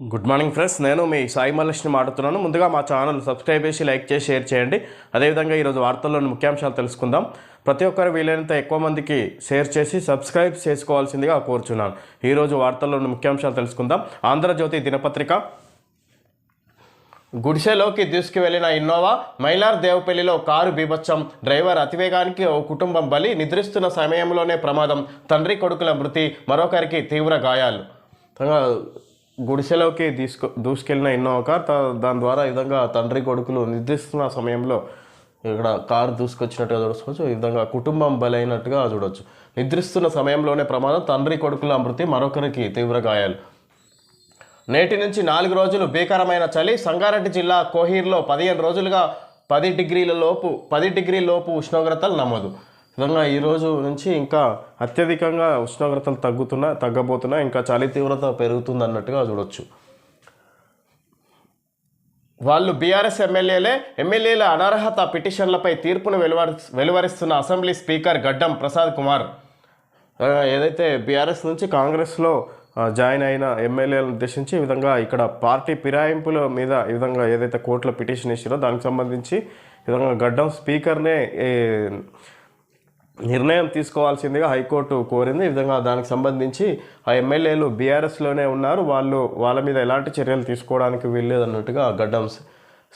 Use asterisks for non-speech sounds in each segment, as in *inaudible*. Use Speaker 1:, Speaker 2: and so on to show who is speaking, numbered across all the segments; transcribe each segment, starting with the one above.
Speaker 1: Good morning friends నేను మీ సాయి మల్లేష్ని మాట్లాడుతున్నాను. ముందుగా మా ఛానల్ సబ్స్క్రైబ్ చేసి లైక్ చేసి షేర్ చేయండి. అదేవిధంగా ఈరోజు వార్తల్లోని ముఖ్యాంశాలు తెలుసుకుందాం. ప్రతి ఒక్కరు వీలైనంత ఎక్కువ మందికి షేర్ చేసి సబ్స్క్రైబ్ చేసుకోవాల్సిందిగా కోరుచున్నాను. ఈరోజు వార్తల్లోని ముఖ్యాంశాలు తెలుసుకుందాం. ఆంధ్రజ్యోతి దినపత్రిక. గుడిసెలోకి తీసుకువెళ్ళిన ఇన్నోవా మైలార్ దేవపల్లిలో కారు బీభత్సం. డ్రైవర్ అతివేగానికి ఓ కుటుంబం బలి నిద్రిస్తున్న సమయంలోనే ప్రమాదం. తండ్రి కొడుకుల మృతి మరొకరికి తీవ్ర గాయాలు. గుడిసెలోకి తీసుకు దూసుకెళ్ళిన ఇన్నోవా కార్ త- దాని ద్వారా ఈ విధంగా తండ్రి కొడుకులు నిద్రిస్తున్న సమయంలో ఇక్కడ కారు దూసుకొచ్చినట్టుగా చూసుకోవచ్చు ఈ విధంగా కుటుంబం బలైనట్టుగా చూడవచ్చు నిద్రిస్తున్న సమయంలోనే ప్రమాదం తండ్రి కొడుకుల మృతి మరొకరికి తీవ్ర గాయాలు. నేటి నుంచి నాలుగు రోజులు భీకరమైన చలి సంగారెడ్డి జిల్లా కోహీర్లో పదిహేను రోజులుగా పది డిగ్రీల లోపు పది డిగ్రీ లోపు ఉష్ణోగ్రతలు నమోదు. విధంగా ఈరోజు నుంచి ఇంకా అత్యధికంగా ఉష్ణోగ్రతలు తగ్గుతున్నా తగ్గబోతున్నా ఇంకా చలి తీవ్రత పెరుగుతుంది అన్నట్టుగా చూడొచ్చు. వాళ్ళు బీఆర్ఎస్ ఎమ్మెల్యేలే ఎమ్మెల్యేల అనర్హత పిటిషన్లపై తీర్పును వెలువరి వెలువరిస్తున్న అసెంబ్లీ స్పీకర్ గడ్డం ప్రసాద్ కుమార్. ఏదైతే బీఆర్ఎస్ నుంచి కాంగ్రెస్లో జాయిన్ అయిన ఎమ్మెల్యేలను ఉద్దేశించి ఈ విధంగా ఇక్కడ పార్టీ ఫిరాయింపుల మీద ఈ విధంగా ఏదైతే కోర్టులో పిటిషన్ ఇచ్చారో దానికి సంబంధించి ఈ విధంగా గడ్డం స్పీకర్నే నిర్ణయం తీసుకోవాల్సిందిగా హైకోర్టు కోరింది. ఈ విధంగా దానికి సంబంధించి ఆ ఎమ్మెల్యేలు బీఆర్ఎస్లోనే ఉన్నారు. వాళ్ళు వాళ్ళ మీద ఎలాంటి చర్యలు తీసుకోవడానికి వీల్లేదన్నట్టుగా గడ్డం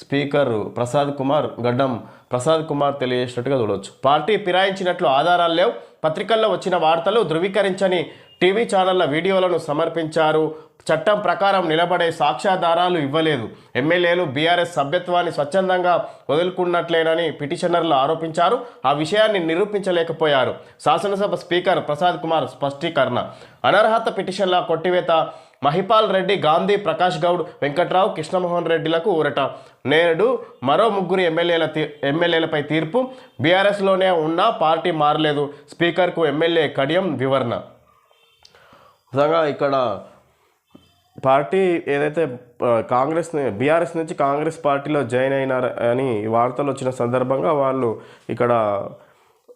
Speaker 1: స్పీకర్ ప్రసాద్ కుమార్ గడ్డం ప్రసాద్ కుమార్ తెలియజేసినట్టుగా చూడవచ్చు పార్టీ ఫిరాయించినట్లు ఆధారాలు లేవు. పత్రికల్లో వచ్చిన వార్తలు ధృవీకరించని టీవీ ఛానళ్ళ వీడియోలను సమర్పించారు. చట్టం ప్రకారం నిలబడే సాక్ష్యాధారాలు ఇవ్వలేదు. ఎమ్మెల్యేలు బీఆర్ఎస్ సభ్యత్వాన్ని స్వచ్ఛందంగా వదులుకున్నట్లేనని పిటిషనర్లు ఆరోపించారు. ఆ విషయాన్ని నిరూపించలేకపోయారు. శాసనసభ స్పీకర్ ప్రసాద్ కుమార్ స్పష్టీకరణ. అనర్హత పిటిషన్ల కొట్టివేత మహిపాల్ రెడ్డి గాంధీ ప్రకాష్ గౌడ్ వెంకట్రావు కృష్ణమోహన్ రెడ్డిలకు ఊరట. నేడు మరో ముగ్గురు ఎమ్మెల్యేల తీ ఎమ్మెల్యేలపై తీర్పు. బీఆర్ఎస్లోనే ఉన్నా పార్టీ మారలేదు. స్పీకర్కు ఎమ్మెల్యే కడియం వివరణ. నిజంగా ఇక్కడ పార్టీ ఏదైతే కాంగ్రెస్ బీఆర్ఎస్ నుంచి కాంగ్రెస్ పార్టీలో జాయిన్ అయినారు అని వార్తలు వచ్చిన సందర్భంగా వాళ్ళు ఇక్కడ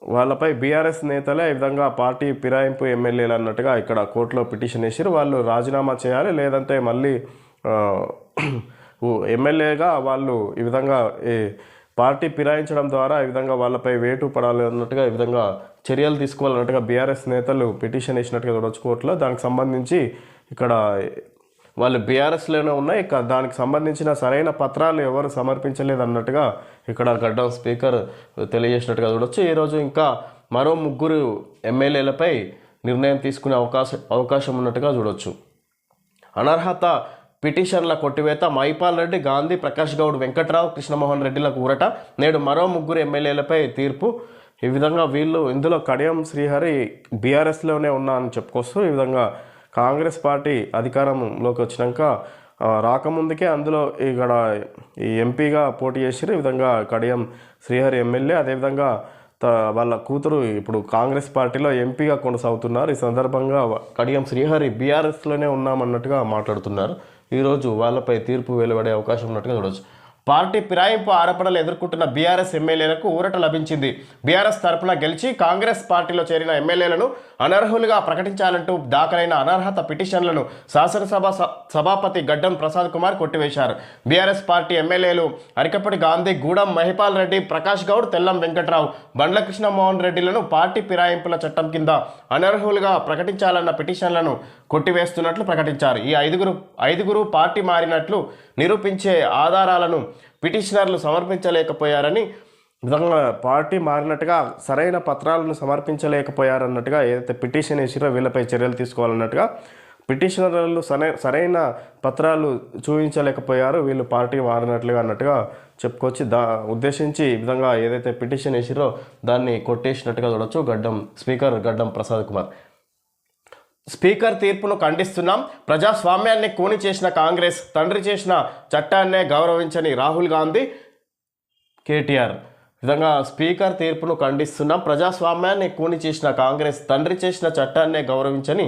Speaker 1: వాళ్ళపై బీఆర్ఎస్ నేతలే ఈ విధంగా పార్టీ ఫిరాయింపు ఎమ్మెల్యేలు అన్నట్టుగా ఇక్కడ కోర్టులో పిటిషన్ వేసారు వాళ్ళు రాజీనామా చేయాలి లేదంటే మళ్ళీ *clears throat* ఎమ్మెల్యేగా వాళ్ళు ఈ విధంగా పార్టీ ఫిరాయించడం ద్వారా ఈ విధంగా వాళ్ళపై వేటు పడాలి అన్నట్టుగా ఈ విధంగా చర్యలు తీసుకోవాలన్నట్టుగా బీఆర్ఎస్ నేతలు పిటిషన్ వేసినట్టుగా చూడవచ్చు కోర్టులో. దానికి సంబంధించి ఇక్కడ వాళ్ళు బీఆర్ఎస్లోనే ఉన్నాయి. ఇక దానికి సంబంధించిన సరైన పత్రాలు ఎవరు సమర్పించలేదు అన్నట్టుగా ఇక్కడ గడ్డం స్పీకర్ తెలియజేసినట్టుగా చూడొచ్చు. ఈరోజు ఇంకా మరో ముగ్గురు ఎమ్మెల్యేలపై నిర్ణయం తీసుకునే అవకాశం అవకాశం ఉన్నట్టుగా చూడొచ్చు. అనర్హత పిటిషన్ల కొట్టివేత మైపాల్ రెడ్డి గాంధీ ప్రకాష్ గౌడ్ వెంకట్రావు కృష్ణమోహన్ రెడ్డిలకు ఊరట. నేడు మరో ముగ్గురు ఎమ్మెల్యేలపై తీర్పు. ఈ విధంగా వీళ్ళు ఇందులో కడియం శ్రీహరి బీఆర్ఎస్లోనే ఉన్నా అని చెప్పుకొస్తూ ఈ విధంగా కాంగ్రెస్ పార్టీ అధికారంలోకి వచ్చినాక రాకముందుకే అందులో ఇక్కడ ఈ ఎంపీగా పోటీ చేసిరు ఈ విధంగా కడియం శ్రీహరి ఎమ్మెల్యే అదేవిధంగా త- వాళ్ళ కూతురు ఇప్పుడు కాంగ్రెస్ పార్టీలో ఎంపీగా కొనసాగుతున్నారు. ఈ సందర్భంగా కడియం శ్రీహరి బీఆర్ఎస్లోనే ఉన్నామన్నట్టుగా మాట్లాడుతున్నారు. ఈరోజు వాళ్ళపై తీర్పు వెలువడే అవకాశం ఉన్నట్టుగా చూడవచ్చు పార్టీ ఫిరాయింపు ఆరోపణలు ఎదుర్కొంటున్న బీఆర్ఎస్ ఎమ్మెల్యేలకు ఊరట లభించింది. బీఆర్ఎస్ తరపున గెలిచి కాంగ్రెస్ పార్టీలో చేరిన ఎమ్మెల్యేలను అనర్హులుగా ప్రకటించాలంటూ దాఖలైన అనర్హత పిటిషన్లను శాసనసభ స- సభాపతి గడ్డం ప్రసాద్ కుమార్ కొట్టివేశారు. బీఆర్ఎస్ పార్టీ ఎమ్మెల్యేలు అరికప్పటి గాంధీ గూడెం మహిపాల్ రెడ్డి ప్రకాష్ గౌడ్ తెల్లం వెంకట్రావు బండ్ల కృష్ణమోహన్ రెడ్డిలను పార్టీ ఫిరాయింపుల చట్టం కింద అనర్హులుగా ప్రకటించాలన్న పిటిషన్లను కొట్టివేస్తున్నట్లు ప్రకటించారు. ఈ ఐదుగురు ఐదుగురు పార్టీ మారినట్లు నిరూపించే ఆధారాలను పిటిషనర్లు సమర్పించలేకపోయారని విధంగా పార్టీ మారినట్టుగా సరైన పత్రాలను సమర్పించలేకపోయారన్నట్టుగా ఏదైతే పిటిషన్ వేసిరో వీళ్ళపై చర్యలు తీసుకోవాలన్నట్టుగా పిటిషనర్లు సరైన పత్రాలు చూపించలేకపోయారు. వీళ్ళు పార్టీ మారినట్లుగా అన్నట్టుగా చెప్పుకొచ్చి దా ఉద్దేశించి ఈ విధంగా ఏదైతే పిటిషన్ వేసిరో దాన్ని కొట్టేసినట్టుగా చూడొచ్చు. గడ్డం స్పీకర్ గడ్డం ప్రసాద్ కుమార్. స్పీకర్ తీర్పును ఖండిస్తున్నాం. ప్రజాస్వామ్యాన్ని కూని చేసిన కాంగ్రెస్ తండ్రి చేసిన చట్టాన్నే గౌరవించని రాహుల్ గాంధీ కేటీఆర్. విధంగా స్పీకర్ తీర్పును ఖండిస్తున్నాం. ప్రజాస్వామ్యాన్ని కూని చేసిన కాంగ్రెస్ తండ్రి చేసిన చట్టాన్నే గౌరవించని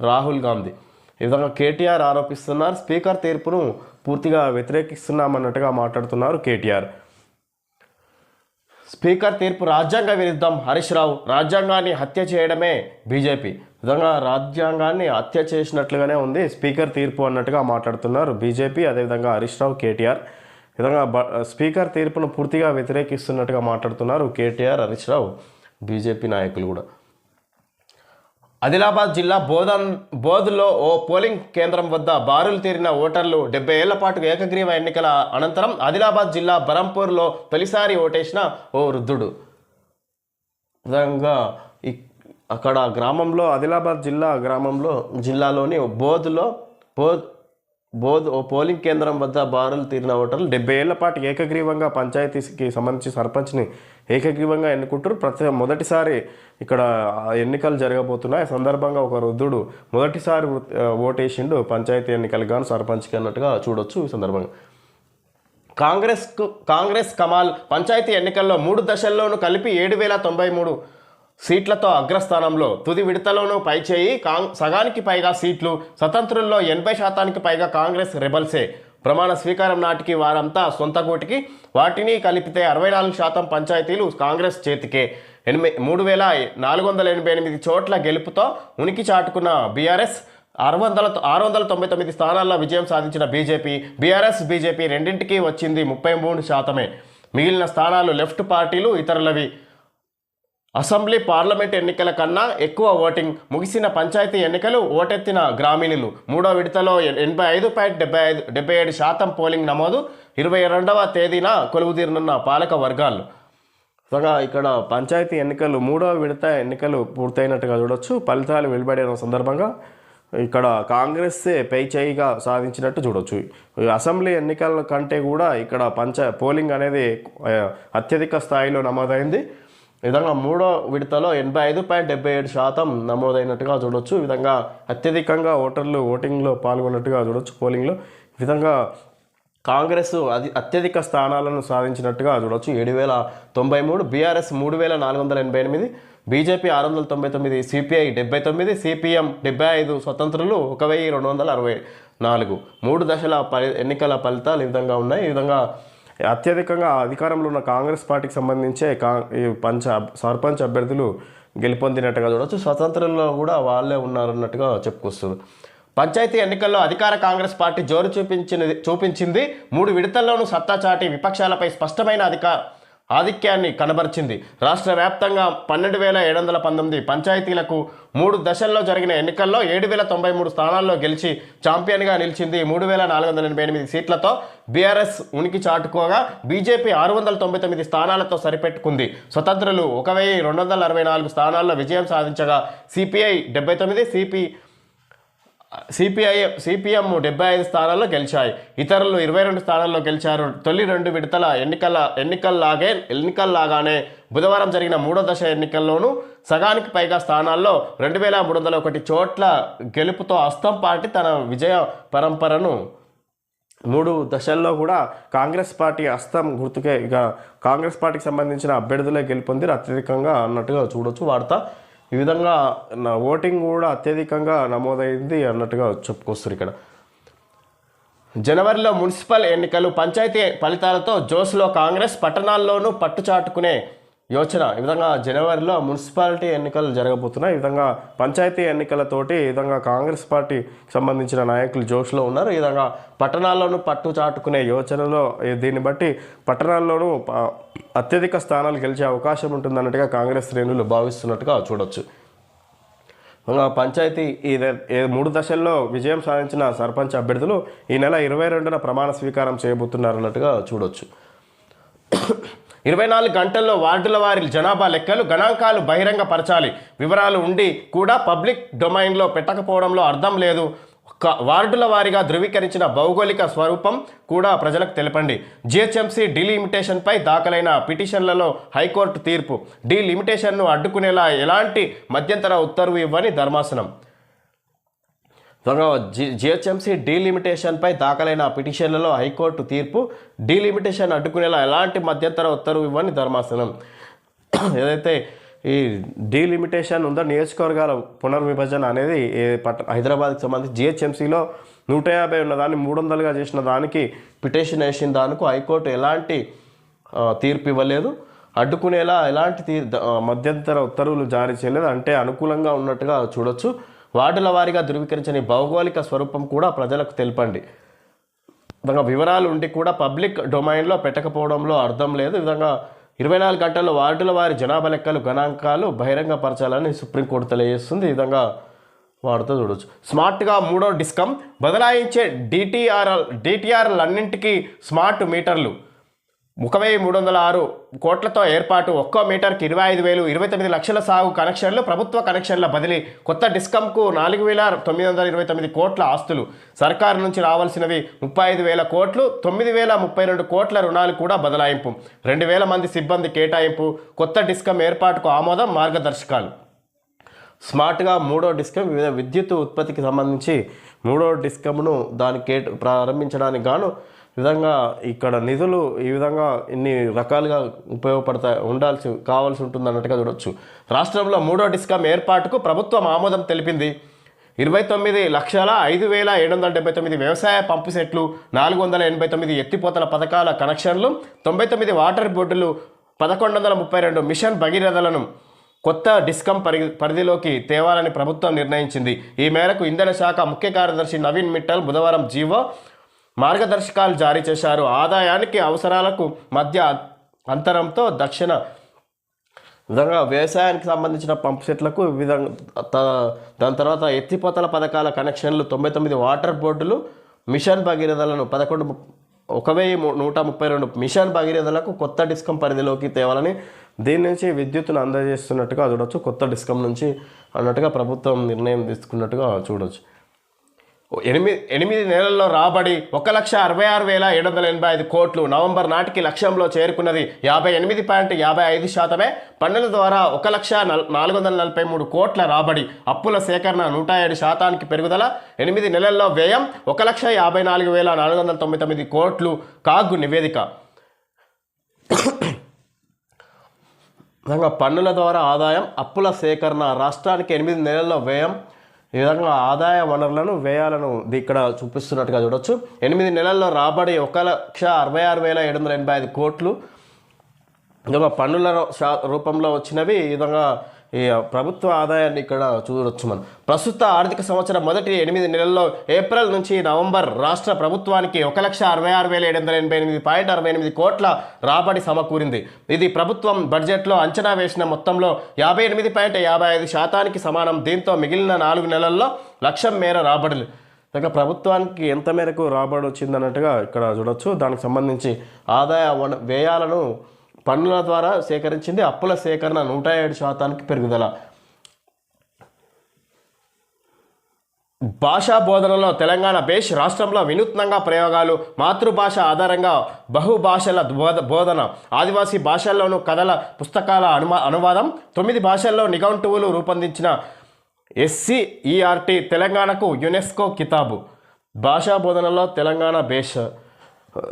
Speaker 1: రాహుల్ గాంధీ. ఈ విధంగా కేటీఆర్ ఆరోపిస్తున్నారు. స్పీకర్ తీర్పును పూర్తిగా వ్యతిరేకిస్తున్నామన్నట్టుగా మాట్లాడుతున్నారు కేటీఆర్. స్పీకర్ తీర్పు రాజ్యాంగ విరుద్ధం. హరీష్ రావు రాజ్యాంగాన్ని హత్య చేయడమే బీజేపీ. విధంగా రాజ్యాంగాన్ని హత్య చేసినట్లుగానే ఉంది స్పీకర్ తీర్పు అన్నట్టుగా మాట్లాడుతున్నారు బీజేపీ. అదేవిధంగా హరీష్ రావు కేటీఆర్. విధంగా స్పీకర్ తీర్పును పూర్తిగా వ్యతిరేకిస్తున్నట్టుగా మాట్లాడుతున్నారు కేటీఆర్ హరీష్ రావు బీజేపీ నాయకులు కూడా. ఆదిలాబాద్ జిల్లా బోధన్ బోధ్లో ఓ పోలింగ్ కేంద్రం వద్ద బారులు తీరిన ఓటర్లు డెబ్బై ఏళ్ళ పాటు ఏకగ్రీవ ఎన్నికల అనంతరం ఆదిలాబాద్ జిల్లా బరంపూర్లో తొలిసారి ఓటేసిన ఓ వృద్ధుడు. విధంగా అక్కడ గ్రామంలో ఆదిలాబాద్ జిల్లా గ్రామంలో జిల్లాలోని బోధులో బోధ్ బోధ్ ఓ పోలింగ్ కేంద్రం వద్ద బారులు తీరిన ఓటర్లు డెబ్బై ఏళ్ళ పాటు ఏకగ్రీవంగా పంచాయతీకి సంబంధించి సర్పంచ్ని ఏకగ్రీవంగా ఎన్నుకుంటారు ప్రతి మొదటిసారి ఇక్కడ ఎన్నికలు జరగబోతున్నాయి. ఆ సందర్భంగా ఒక వృద్ధుడు మొదటిసారి ఓటేసిండు. పంచాయతీ ఎన్నికలు కానీ సర్పంచ్కి అన్నట్టుగా చూడొచ్చు ఈ సందర్భంగా. కాంగ్రెస్ కాంగ్రెస్ కమాల్ పంచాయతీ ఎన్నికల్లో మూడు దశల్లోనూ కలిపి ఏడు వేల తొంభై మూడు సీట్లతో అగ్రస్థానంలో తుది విడతలోనూ పైచేయి కాంగ్ సగానికి పైగా సీట్లు స్వతంత్రుల్లో ఎనభై శాతానికి పైగా కాంగ్రెస్ రెబల్సే. ప్రమాణ స్వీకారం నాటికి వారంతా సొంత గూటికి వాటిని కలిపితే అరవై నాలుగు శాతం పంచాయతీలు కాంగ్రెస్ చేతికే. ఎనిమిది మూడు వేల నాలుగు వందల ఎనభై ఎనిమిది చోట్ల గెలుపుతో ఉనికి చాటుకున్న బీఆర్ఎస్ ఆరు వందల ఆరు వందల తొంభై తొమ్మిది స్థానాల్లో విజయం సాధించిన బీజేపీ బీఆర్ఎస్ బీజేపీ రెండింటికి వచ్చింది ముప్పై మూడు శాతమే. మిగిలిన స్థానాలు లెఫ్ట్ పార్టీలు ఇతరులవి. అసెంబ్లీ పార్లమెంట్ ఎన్నికల కన్నా ఎక్కువ ఓటింగ్ ముగిసిన పంచాయతీ ఎన్నికలు ఓటెత్తిన గ్రామీణులు. మూడో విడతలో ఎనభై ఐదు పాయింట్ డెబ్బై ఐదు డెబ్బై ఏడు శాతం పోలింగ్ నమోదు. ఇరవై రెండవ తేదీన కొలువుదీరనున్న పాలక వర్గాలు. సగా ఇక్కడ పంచాయతీ ఎన్నికలు మూడో విడత ఎన్నికలు పూర్తయినట్టుగా చూడొచ్చు. ఫలితాలు వెలువడిన సందర్భంగా ఇక్కడ కాంగ్రెస్ పై చేయిగా సాధించినట్టు చూడొచ్చు. అసెంబ్లీ ఎన్నికల కంటే కూడా ఇక్కడ పంచ పోలింగ్ అనేది అత్యధిక స్థాయిలో నమోదైంది. విధంగా మూడో విడతలో ఎనభై ఐదు పాయింట్ డెబ్బై ఏడు శాతం నమోదైనట్టుగా చూడొచ్చు. ఈ విధంగా అత్యధికంగా ఓటర్లు ఓటింగ్లో పాల్గొన్నట్టుగా చూడొచ్చు. పోలింగ్లో ఈ విధంగా కాంగ్రెస్ అది అత్యధిక స్థానాలను సాధించినట్టుగా చూడొచ్చు. ఏడు వేల తొంభై మూడు బీఆర్ఎస్ మూడు వేల నాలుగు వందల ఎనభై ఎనిమిది బీజేపీ ఆరు వందల తొంభై తొమ్మిది సిపిఐ డెబ్బై తొమ్మిది సిపిఎం డెబ్బై ఐదు స్వతంత్రులు ఒక వెయ్యి రెండు వందల అరవై నాలుగు. మూడు దశల ఫలి ఎన్నికల ఫలితాలు ఈ విధంగా ఉన్నాయి. ఈ విధంగా అత్యధికంగా అధికారంలో ఉన్న కాంగ్రెస్ పార్టీకి సంబంధించే కా పంచ సర్పంచ్ అభ్యర్థులు గెలుపొందినట్టుగా చూడొచ్చు. స్వతంత్రంలో కూడా వాళ్ళే ఉన్నారన్నట్టుగా చెప్పుకొస్తుంది పంచాయతీ ఎన్నికల్లో అధికార కాంగ్రెస్ పార్టీ జోరు చూపించినది చూపించింది. మూడు విడతల్లోనూ సత్తా చాటి విపక్షాలపై స్పష్టమైన అధికార ఆధిక్యాన్ని కనబరిచింది. రాష్ట్ర వ్యాప్తంగా పన్నెండు వేల ఏడు వందల పంతొమ్మిది పంచాయతీలకు మూడు దశల్లో జరిగిన ఎన్నికల్లో ఏడు వేల తొంభై మూడు స్థానాల్లో గెలిచి ఛాంపియన్గా నిలిచింది మూడు వేల నాలుగు వందల ఎనభై ఎనిమిది సీట్లతో బీఆర్ఎస్ ఉనికి చాటుకోగా బీజేపీ ఆరు వందల తొంభై తొమ్మిది స్థానాలతో సరిపెట్టుకుంది. స్వతంత్రులు ఒక వెయ్యి రెండు వందల అరవై నాలుగు స్థానాల్లో విజయం సాధించగా సిపిఐ డెబ్బై తొమ్మిది సిపి సిపిఐ సిపిఎం డెబ్బై ఐదు స్థానాల్లో గెలిచాయి. ఇతరులు ఇరవై రెండు స్థానాల్లో గెలిచారు. తొలి రెండు విడతల ఎన్నికల ఎన్నికల్లాగే ఎన్నికల్లాగానే బుధవారం జరిగిన మూడో దశ ఎన్నికల్లోనూ సగానికి పైగా స్థానాల్లో రెండు వేల మూడు వందల ఒకటి చోట్ల గెలుపుతో అస్తం పార్టీ తన విజయ పరంపరను మూడు దశల్లో కూడా కాంగ్రెస్ పార్టీ హస్తం గుర్తుకే ఇక కాంగ్రెస్ పార్టీకి సంబంధించిన అభ్యర్థులే గెలుపొంది అత్యధికంగా అన్నట్టుగా చూడొచ్చు వార్త. ఈ విధంగా నా ఓటింగ్ కూడా అత్యధికంగా నమోదైంది అన్నట్టుగా చెప్పుకొస్తారు ఇక్కడ. జనవరిలో మున్సిపల్ ఎన్నికలు పంచాయతీ ఫలితాలతో జోస్లో కాంగ్రెస్ పట్టణాల్లోనూ పట్టుచాటుకునే యోచన. ఈ విధంగా జనవరిలో మున్సిపాలిటీ ఎన్నికలు జరగబోతున్నాయి. ఈ విధంగా పంచాయతీ ఎన్నికలతోటి ఈ విధంగా కాంగ్రెస్ పార్టీకి సంబంధించిన నాయకులు జోష్లో ఉన్నారు. ఈ విధంగా పట్టణాల్లోనూ పట్టు చాటుకునే యోచనలో దీన్ని బట్టి పట్టణాల్లోనూ అత్యధిక స్థానాలు గెలిచే అవకాశం ఉంటుందన్నట్టుగా కాంగ్రెస్ శ్రేణులు భావిస్తున్నట్టుగా చూడొచ్చు. పంచాయతీ ఈ ఈ మూడు దశల్లో విజయం సాధించిన సర్పంచ్ అభ్యర్థులు ఈ నెల ఇరవై రెండున ప్రమాణ స్వీకారం చేయబోతున్నారన్నట్టుగా చూడొచ్చు. ఇరవై నాలుగు గంటల్లో వార్డుల వారి జనాభా లెక్కలు గణాంకాలు బహిరంగపరచాలి. వివరాలు ఉండి కూడా పబ్లిక్ డొమైన్లో పెట్టకపోవడంలో అర్థం లేదు. వార్డుల వారీగా ధృవీకరించిన భౌగోళిక స్వరూపం కూడా ప్రజలకు తెలపండి. జిహెచ్ఎంసీ డీలిమిటేషన్పై దాఖలైన పిటిషన్లలో హైకోర్టు తీర్పు. డీలిమిటేషన్ను అడ్డుకునేలా ఎలాంటి మధ్యంతర ఉత్తర్వు ఇవ్వని ధర్మాసనం. త్వరగా జి జిహెచ్ఎంసీ డీలిమిటేషన్పై దాఖలైన పిటిషన్లలో హైకోర్టు తీర్పు డీలిమిటేషన్ అడ్డుకునేలా ఎలాంటి మధ్యంతర ఉత్తర్వు ఇవ్వని ధర్మాసనం. ఏదైతే ఈ డీలిమిటేషన్ ఉందో నియోజకవర్గాల పునర్విభజన అనేది ఏ పట్ట హైదరాబాద్కి సంబంధించి జిహెచ్ఎంసీలో నూట యాభై ఉన్న దాన్ని మూడు వందలుగా చేసిన దానికి పిటిషన్ వేసిన దానికి హైకోర్టు ఎలాంటి తీర్పు ఇవ్వలేదు. అడ్డుకునేలా ఎలాంటి తీర్ మధ్యంతర ఉత్తర్వులు జారీ చేయలేదు. అంటే అనుకూలంగా ఉన్నట్టుగా చూడొచ్చు. వార్డుల వారీగా ధృవీకరించని భౌగోళిక స్వరూపం కూడా ప్రజలకు తెలపండి. విధంగా వివరాలు ఉండి కూడా పబ్లిక్ డొమైన్లో పెట్టకపోవడంలో అర్థం లేదు. విధంగా ఇరవై నాలుగు గంటల్లో వార్డుల వారి జనాభా లెక్కలు గణాంకాలు బహిరంగపరచాలని సుప్రీంకోర్టు తెలియజేస్తుంది. ఈ విధంగా వాడుతూ చూడవచ్చు స్మార్ట్గా మూడో డిస్కమ్ బదలాయించే డిటిఆర్ఎల్ డిటిఆర్ఎల్ స్మార్ట్ మీటర్లు. ఒక వెయ్యి మూడు వందల ఆరు కోట్లతో ఏర్పాటు ఒక్కో మీటర్కి ఇరవై ఐదు వేలు ఇరవై తొమ్మిది లక్షల సాగు కనెక్షన్లు ప్రభుత్వ కనెక్షన్ల బదిలీ కొత్త డిస్కంకు నాలుగు వేల తొమ్మిది వందల ఇరవై తొమ్మిది కోట్ల ఆస్తులు. సర్కారు నుంచి రావాల్సినవి ముప్పై ఐదు వేల కోట్లు తొమ్మిది వేల ముప్పై రెండు కోట్ల రుణాలు కూడా బదలాయింపు. రెండు వేల మంది సిబ్బంది కేటాయింపు కొత్త డిస్కం ఏర్పాటుకు ఆమోదం మార్గదర్శకాలు. స్మార్ట్గా మూడో డిస్కమ్ వివిధ విద్యుత్ ఉత్పత్తికి సంబంధించి మూడో డిస్కమ్ను దాని కేట ప్రారంభించడానికి గాను విధంగా ఇక్కడ నిధులు ఈ విధంగా ఇన్ని రకాలుగా ఉపయోగపడతాయి ఉండాల్సి కావాల్సి ఉంటుంది అన్నట్టుగా చూడొచ్చు. రాష్ట్రంలో మూడో డిస్కామ్ ఏర్పాటుకు ప్రభుత్వం ఆమోదం తెలిపింది. ఇరవై తొమ్మిది లక్షల ఐదు వేల ఏడు వందల డెబ్బై తొమ్మిది వ్యవసాయ పంపు సెట్లు నాలుగు వందల ఎనభై తొమ్మిది ఎత్తిపోతల పథకాల కనెక్షన్లు తొంభై తొమ్మిది వాటర్ బోర్డులు పదకొండు వందల ముప్పై రెండు మిషన్ భగీరథలను కొత్త డిస్కమ్ పరి పరిధిలోకి తేవాలని ప్రభుత్వం నిర్ణయించింది. ఈ మేరకు ఇంధన శాఖ ముఖ్య కార్యదర్శి నవీన్ మిట్టల్ బుధవారం జీవో మార్గదర్శకాలు జారీ చేశారు. ఆదాయానికి అవసరాలకు మధ్య అంతరంతో దక్షిణ విధంగా వ్యవసాయానికి సంబంధించిన పంప్ సెట్లకు విధంగా దాని తర్వాత ఎత్తిపోతల పథకాల కనెక్షన్లు తొంభై తొమ్మిది వాటర్ బోర్డులు మిషన్ భగీరథలను పదకొండు ము- ఒక వెయ్యి నూట ముప్పై రెండు మిషన్ భగీరథలకు కొత్త డిస్కం పరిధిలోకి తేవాలని దీని నుంచి విద్యుత్తును అందజేస్తున్నట్టుగా చూడొచ్చు. కొత్త డిస్కం నుంచి అన్నట్టుగా ప్రభుత్వం నిర్ణయం తీసుకున్నట్టుగా చూడొచ్చు. ఎనిమిది ఎనిమిది నెలల్లో రాబడి ఒక లక్ష అరవై ఆరు వేల ఏడు వందల ఎనభై ఐదు కోట్లు నవంబర్ నాటికి లక్ష్యంలో చేరుకున్నది యాభై ఎనిమిది పాయింట్ యాభై ఐదు శాతమే. పన్నుల ద్వారా ఒక లక్ష నాలుగు వందల నలభై మూడు కోట్ల రాబడి అప్పుల సేకరణ నూట ఏడు శాతానికి పెరుగుదల ఎనిమిది నెలల్లో వ్యయం ఒక లక్ష యాభై నాలుగు వేల నాలుగు వందల తొంభై తొమ్మిది కోట్లు. కాగు నివేదిక. పన్నుల ద్వారా ఆదాయం అప్పుల సేకరణ రాష్ట్రానికి ఎనిమిది నెలల్లో వ్యయం ఈ విధంగా ఆదాయ వనరులను వ్యయాలను ఇక్కడ చూపిస్తున్నట్టుగా చూడొచ్చు. ఎనిమిది నెలల్లో రాబడి ఒక లక్ష అరవై ఆరు వేల ఏడు వందల ఎనభై ఐదు కోట్లు. ఇంకా పన్నుల రూ- రూపంలో వచ్చినవి. ఈ విధంగా ఈ ప్రభుత్వ ఆదాయాన్ని ఇక్కడ చూడొచ్చు మనం. ప్రస్తుత ఆర్థిక సంవత్సరం మొదటి ఎనిమిది నెలల్లో ఏప్రిల్ నుంచి నవంబర్ రాష్ట్ర ప్రభుత్వానికి ఒక లక్ష అరవై ఆరు వేల ఏడు వందల ఎనభై ఎనిమిది పాయింట్ అరవై ఎనిమిది కోట్ల రాబడి సమకూరింది. ఇది ప్రభుత్వం బడ్జెట్లో అంచనా వేసిన మొత్తంలో యాభై ఎనిమిది పాయింట్ యాభై ఐదు శాతానికి సమానం. దీంతో మిగిలిన నాలుగు నెలల్లో లక్షం మేర రాబడులు. ఇక ప్రభుత్వానికి ఎంత మేరకు రాబడి వచ్చిందన్నట్టుగా ఇక్కడ చూడొచ్చు. దానికి సంబంధించి ఆదాయ వన వ్యయాలను పన్నుల ద్వారా సేకరించింది అప్పుల సేకరణ నూట ఏడు శాతానికి పెరుగుదల. భాషా బోధనలో తెలంగాణ బేష్ రాష్ట్రంలో వినూత్నంగా ప్రయోగాలు మాతృభాష ఆధారంగా బహుభాషల బోధ బోధన ఆదివాసీ భాషల్లోనూ కథల పుస్తకాల అనుమా అనువాదం తొమ్మిది భాషల్లో నిఘంటువులు రూపొందించిన ఎస్సీఈఆర్టీ తెలంగాణకు యునెస్కో కితాబు. భాషా బోధనలో తెలంగాణ బేష్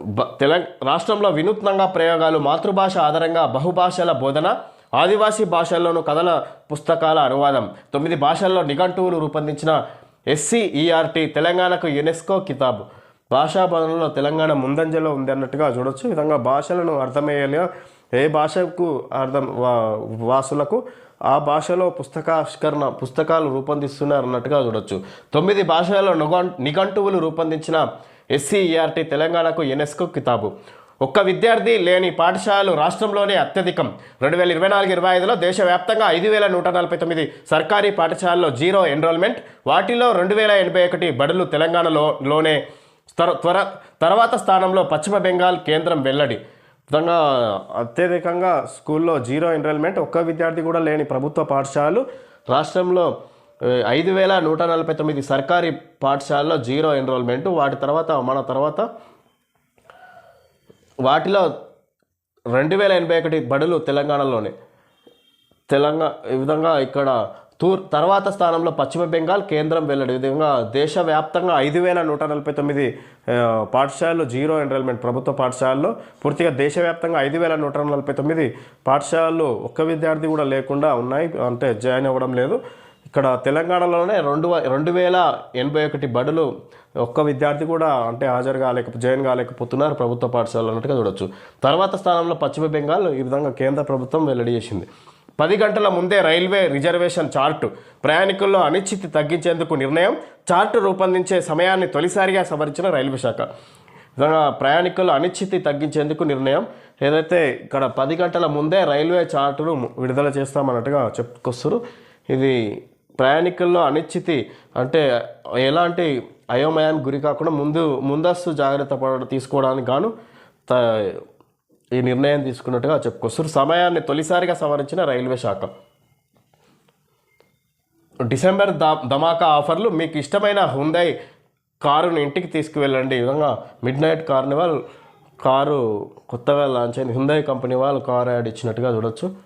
Speaker 1: బ- తెలంగ రాష్ట్రంలో వినూత్నంగా ప్రయోగాలు మాతృభాష ఆధారంగా బహుభాషల బోధన ఆదివాసీ భాషల్లోనూ కథల పుస్తకాల అనువాదం. తొమ్మిది భాషల్లో నిఘంటువులు రూపొందించిన ఎస్సీఈఆర్టీ తెలంగాణకు యునెస్కో కితాబు. భాషా బోధనలో తెలంగాణ ముందంజలో ఉంది అన్నట్టుగా చూడొచ్చు. ఈ విధంగా భాషలను అర్థమయ్యేలా ఏ భాషకు అర్థం వా- వాసులకు ఆ భాషలో పుస్తకావిష్కరణ పుస్తకాలు రూపొందిస్తున్నారు అన్నట్టుగా చూడొచ్చు. తొమ్మిది భాషల్లో నిఘం నిఘంటువులు రూపొందించిన ఎస్సీఈఆర్టీ తెలంగాణకు యునెస్కో కితాబు. ఒక్క విద్యార్థి లేని పాఠశాలలు రాష్ట్రంలోనే అత్యధికం. రెండు వేల ఇరవై నాలుగు ఇరవై ఐదులో దేశవ్యాప్తంగా ఐదు వేల నూట నలభై తొమ్మిది సర్కారీ పాఠశాలలో జీరో ఎన్రోల్మెంట్. వాటిలో రెండు వేల ఎనభై ఒకటి బడులు తెలంగాణలోనే త్వర తర్వాత స్థానంలో పశ్చిమ బెంగాల్ కేంద్రం వెల్లడి. విధంగా అత్యధికంగా స్కూల్లో జీరో ఎన్రోల్మెంట్. ఒక్క విద్యార్థి కూడా లేని ప్రభుత్వ పాఠశాలలు రాష్ట్రంలో ఐదు వేల నూట నలభై తొమ్మిది సర్కారీ పాఠశాలలో జీరో ఎన్రోల్మెంట్. వాటి తర్వాత మన తర్వాత వాటిలో రెండు వేల ఎనభై ఒకటి బడులు తెలంగాణలోనే. తెలంగాణ ఈ విధంగా ఇక్కడ తూర్ తర్వాత స్థానంలో పశ్చిమ బెంగాల్ కేంద్రం వెల్లడి. ఈ విధంగా దేశవ్యాప్తంగా ఐదు వేల నూట నలభై తొమ్మిది పాఠశాలలు జీరో ఎన్రోల్మెంట్. ప్రభుత్వ పాఠశాలలో పూర్తిగా దేశవ్యాప్తంగా ఐదు వేల నూట నలభై తొమ్మిది పాఠశాలలు ఒక్క విద్యార్థి కూడా లేకుండా ఉన్నాయి. అంటే జాయిన్ అవ్వడం లేదు. ఇక్కడ తెలంగాణలోనే రెండు రెండు వేల ఎనభై ఒకటి బడులు ఒక్క విద్యార్థి కూడా అంటే హాజరు కాలేక జాయిన్ కాలేకపోతున్నారు ప్రభుత్వ పాఠశాలలు అన్నట్టుగా చూడొచ్చు. తర్వాత స్థానంలో పశ్చిమ బెంగాల్ ఈ విధంగా కేంద్ర ప్రభుత్వం వెల్లడి చేసింది. పది గంటల ముందే రైల్వే రిజర్వేషన్ చార్టు ప్రయాణికుల్లో అనిశ్చితి తగ్గించేందుకు నిర్ణయం చార్టు రూపొందించే సమయాన్ని తొలిసారిగా సవరించిన రైల్వే శాఖ. విధంగా ప్రయాణికుల అనిశ్చితి తగ్గించేందుకు నిర్ణయం ఏదైతే ఇక్కడ పది గంటల ముందే రైల్వే చార్టును విడుదల చేస్తామన్నట్టుగా చెప్పుకొస్తారు. ఇది ప్రయాణికుల్లో అనిశ్చితి అంటే ఎలాంటి అయోమయానికి గురి కాకుండా ముందు ముందస్తు జాగ్రత్త పడ తీసుకోవడానికి గాను త- ఈ నిర్ణయం తీసుకున్నట్టుగా చెప్పుకొస్తారు. సమయాన్ని తొలిసారిగా సవరించిన రైల్వే శాఖ. డిసెంబర్ ద ధమాకా ఆఫర్లు మీకు ఇష్టమైన హుందై కారుని ఇంటికి తీసుకువెళ్ళండి. ఈ విధంగా మిడ్ నైట్ కార్నివల్ కారు కొత్తగా లాంచ్ అయింది. హుందై కంపెనీ వాళ్ళు కారు యాడ్ ఇచ్చినట్టుగా చూడొచ్చు.